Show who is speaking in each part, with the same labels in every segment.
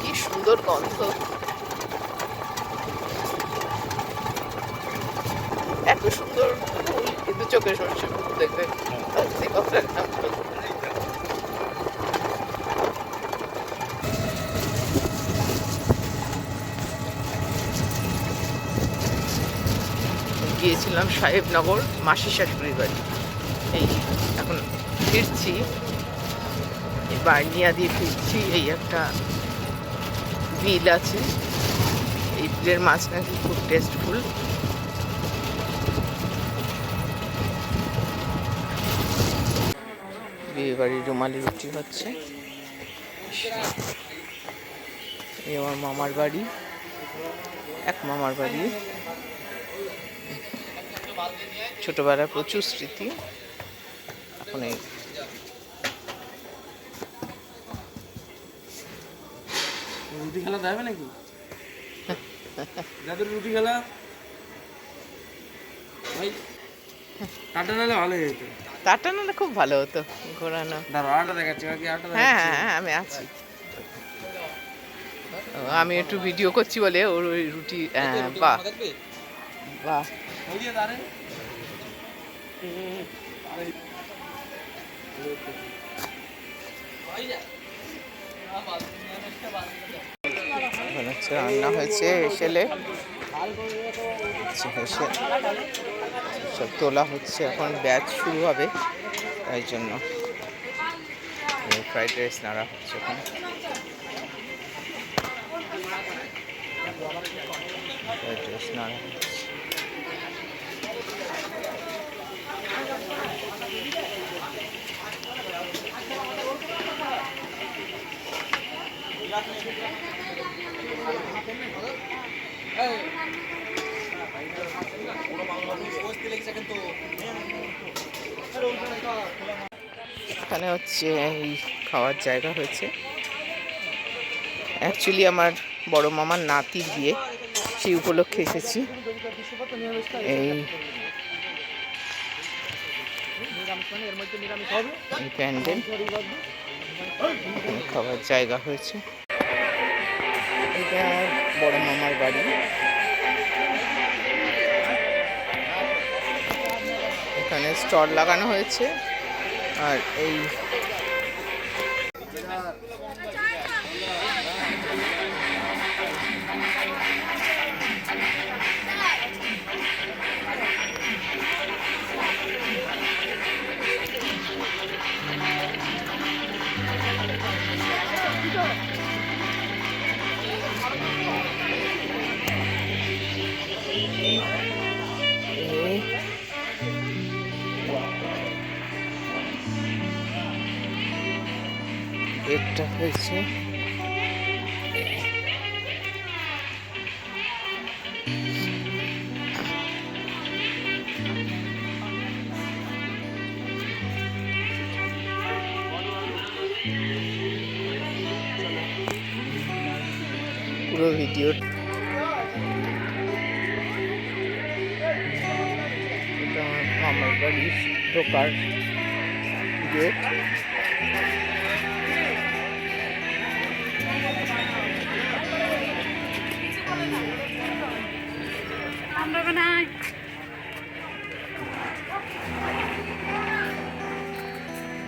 Speaker 1: কি সুন্দর গন্ধ। এত সুন্দর কিন্তু চোখে না। গিয়েছিলাম সাহেবনগর মাসি শাশুড়ির বাড়ি। এই, এখন ফিরছি। বার্নিয়া দিয়ে ফিরছি, এই একটা বিল আছে। এই বিলের মাছ নাকি খুব টেস্টফুল বিয়ে বাড়ির রুমালি রুটি হচ্ছে। এই আমার মামার বাড়ি। এক মামার বাড়ি। ছোটবেলার প্রচুর স্মৃতি। এখন এই
Speaker 2: রুটি খেলা দেবে নাকি? যাদের রুটি খেলা ভাই কাটা নাহলে ভালো হয়ে যেত
Speaker 1: তারটা না খুব ভালো হতো ঘোরানো।
Speaker 2: দাঁড়ো আটা দেখাচ্ছি বাকি আটা
Speaker 1: হ্যাঁ হ্যাঁ হ্যাঁ আমি আছি। আমি একটু ভিডিও করছি বলে ওর ওই রুটি বাহ। বাহ।
Speaker 2: যে
Speaker 1: হচ্ছে রান্না হয়েছে এসেলে। এসে সব তোলা হচ্ছে, এখন ব্যাচ শুরু হবে, তাই জন্য। ফ্রাইড রাইস নাড়া হচ্ছে এখন। ফ্রাইড রাইস নাড়া হচ্ছে। এখানে হচ্ছে এই খাওয়ার জায়গা হয়েছে। অ্যাকচুয়ালি আমার বড় মামার নাতির বিয়ে সেই উপলক্ষে এসেছি। এই প্যান্ডেল খাওয়ার জায়গা হয়েছে। এটা বড় মামার বাড়ি। এখানে স্টল লাগানো হয়েছে। আর এই গেটটা হয়েছে। পুরো ভিডিও এটা আমার বাড়ির ঢোকার গেট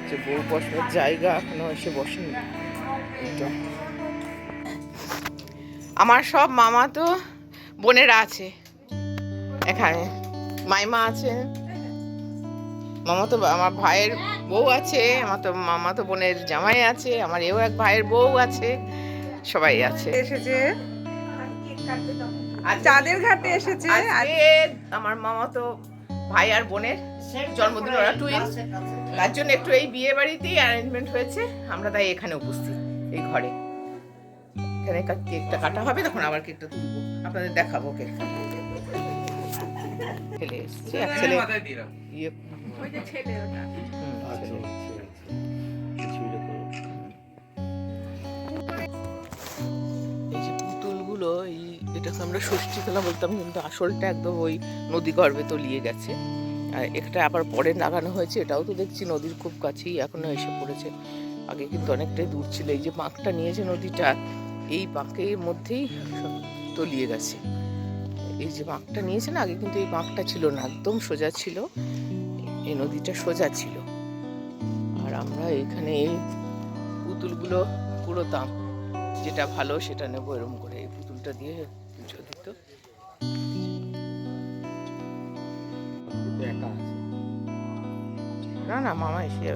Speaker 1: যে বউ বসার জায়গা এখনও এসে বসেনি। আমার সব মামা তো বোনেরা আছে এখানে। মাইমা আছে। মামা তো আমার ভাইয়ের বউ আছে আমার তো মামা তো বোনের জামাই আছে আমার এও এক ভাইয়ের বউ আছে সবাই আছে।
Speaker 3: এসেছে। চাঁদের ঘাটে এসেছে। আর
Speaker 1: আমার মামা তো ভাই আর বোনের জন্মদিন ওরা টুইন তার জন্য একটু এই বিয়ে বাড়িতেই অ্যারেঞ্জমেন্ট হয়েছে। আমরা তাই এখানে উপস্থিত এই ঘরে। এখানে কেকটা কাটা হবে তখন আবার কেকটা তুলবো। আপনাদের দেখাবো কেক। ছেলে এসছে ইয়ে
Speaker 3: ছেলে
Speaker 1: ইয়ে এটাকে আমরা ষষ্ঠী খেলা বলতাম, কিন্তু আসলটা একদম ওই নদী গর্ভে তলিয়ে গেছে। আর একটা আবার পরে লাগানো হয়েছে, এটাও তো দেখছি নদীর খুব কাছেই এখনও এসে পড়েছে। আগে কিন্তু অনেকটাই দূর ছিল, এই যে বাঁকটা নিয়েছে নদীটা, এই বাঁকের মধ্যেই তলিয়ে গেছে। এই যে বাঁকটা নিয়েছে না, আগে কিন্তু এই বাঁকটা ছিল না, একদম সোজা ছিল, এই নদীটা সোজা ছিল। আর আমরা এখানে এই পুতুলগুলো কুড়োতাম, যেটা ভালো সেটা নেব এরম করে, এই পুতুলটা দিয়ে
Speaker 2: আছে
Speaker 1: না না মামা এসে।